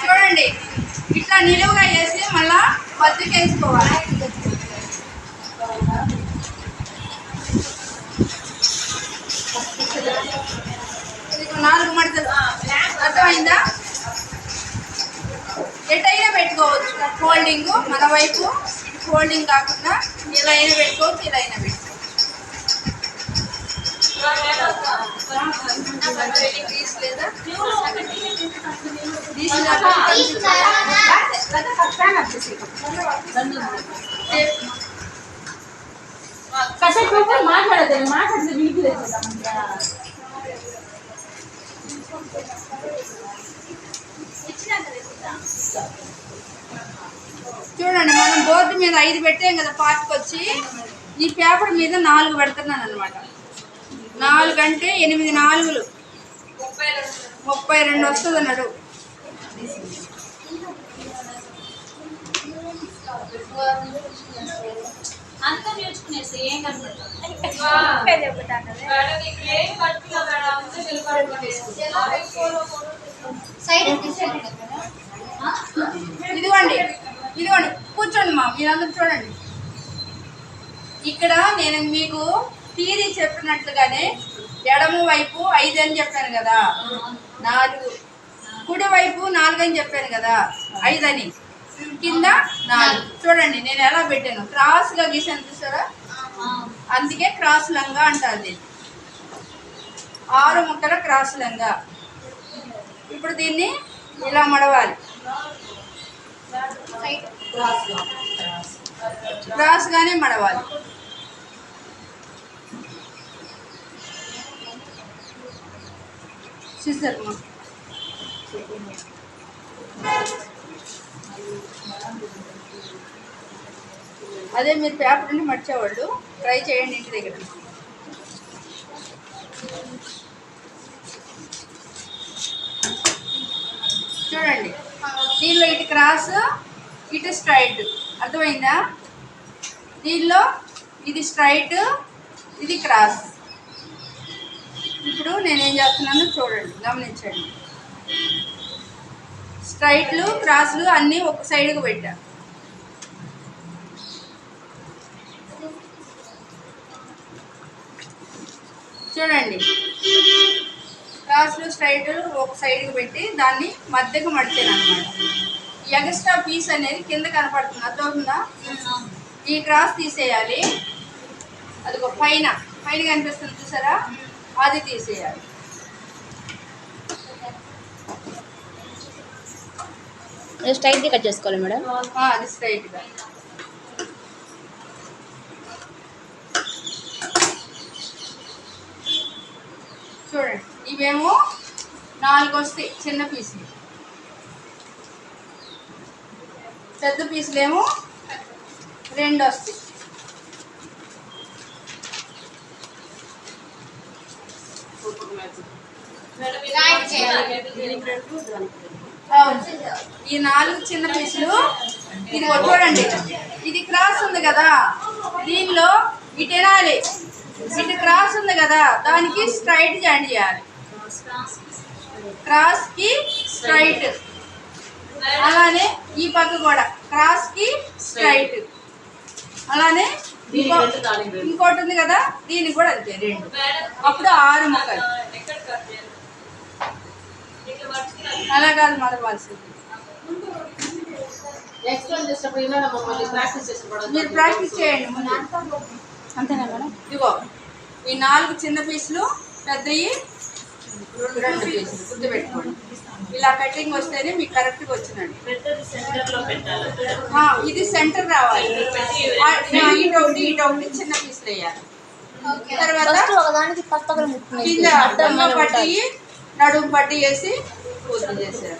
చూడండి ఇట్లా నిలువుగా వేసి మళ్ళా పత్రిక వేసుకోవాలి నాలుగు మడతలు. అర్థమైందా? ఎటైనా పెట్టుకోవచ్చు. ఫోల్డింగ్ మన వైపు. ఫోల్డింగ్ కాకుండా ఇలా అయినా పెట్టుకోవచ్చు ఇలా అయినా పెట్టుకోవచ్చు. తీసి మాట్లాడితే వినిపించలేదు చూడండి మనం బోర్డు మీద ఐదు పెట్టాం కదా పార్ట్కి వచ్చి ఈ పేపర్ మీద నాలుగు పెడుతున్నాను అనమాట నాలుగు అంటే ఎనిమిది నాలుగులు. ముప్పై రెండు వస్తుంది అన్నాడు. అంతా నేర్చుకునేసి ఏం కనపడతాం ఇదిగోండి ఇదిగోండి. కూర్చోండి మా మీరందరూ చూడండి. ఇక్కడ నేను మీకు థీరీ చెప్పినట్లుగానే ఎడమ వైపు ఐదు అని చెప్పాను కదా. నాలుగు. కుడి వైపు నాలుగు అని చెప్పాను కదా. ఐదు అని. కింద నాలుగు. చూడండి నేను ఎలా పెట్టాను? క్రాస్గా గీసాను చూసారా? అందుకే క్రాస్ లంగా అంటారు దీన్ని. ఆరు ముక్కల క్రాస్ లంగా ఇప్పుడు దీన్ని ఇలా మడవాలి. క్రాస్గానే మడవాలి. అదే మీరు పేపర్ నుండి మర్చేవాళ్ళు ట్రై చేయండి ఇంటి దగ్గర. చూడండి. దీనిలో ఇటు క్రాస్ ఇటు స్ట్రైట్. అర్థమైందా? దీనిలో ఇది స్ట్రైట్ ఇది క్రాస్. ఇప్పుడు నేనేం చేస్తున్నానో చూడండి గమనించండి. స్ట్రైట్లు క్రాస్లు అన్నీ ఒక సైడ్కి పెట్టాను చూడండి. క్రాస్లు స్ట్రైట్లు ఒక సైడ్కి పెట్టి దాన్ని మధ్యకు మడిచాను అనమాట ఎగస్ట్రా పీస్ అనేది కింద కనపడుతుంది? అర్థమవుతుందా ఈ క్రాస్ తీసేయాలి. అదిగో పైన. పైన కనిపిస్తుంది చూసారా? అది తీసేయాలి. స్ట్రైట్గా కట్ చేసుకోవాలి మేడం. అది స్ట్రైట్గా చూడండి. ఇవేమో నాలుగు వస్తాయి చిన్న పీసులు. పెద్ద పీసులేమో రెండు వస్తాయి. ఈ నాలుగు చిన్న పీసులు ఇది చూడండి. ఇది క్రాస్ ఉంది కదా దీనిలో ఇటెనాలి వినాలి ఇటు క్రాస్ ఉంది కదా? దానికి స్ట్రైట్ జాయింట్ చేయాలి. క్రాస్కి స్ట్రైట్ అలానే ఈ పక్క కూడా క్రాస్కి స్ట్రైట్ అలానే ఇంకో ఇంకోటి ఉంది కదా? దీనికి కూడా అంతే రెండు. అప్పుడు ఆరు ముక్కలు. అలా కాదు చేసేటప్పుడు మీరు ప్రాక్టీస్ చేయండి అంతేనా మేడం? ఇదిగో. ఈ నాలుగు చిన్న పీసులు పెద్దవి రెండు పీసులు గుర్తు పెట్టుకోండి ఇలా కటింగ్ వస్తేనే మీకు కరెక్ట్గా వచ్చిందండి ఇది సెంటర్ రావాలి. ఇటు ఒకటి ఇటు ఒకటి చిన్న పీసులు వేయాలి. తర్వాత కింద పట్టి నడుము పట్టి వేసి పూర్తి చేశారు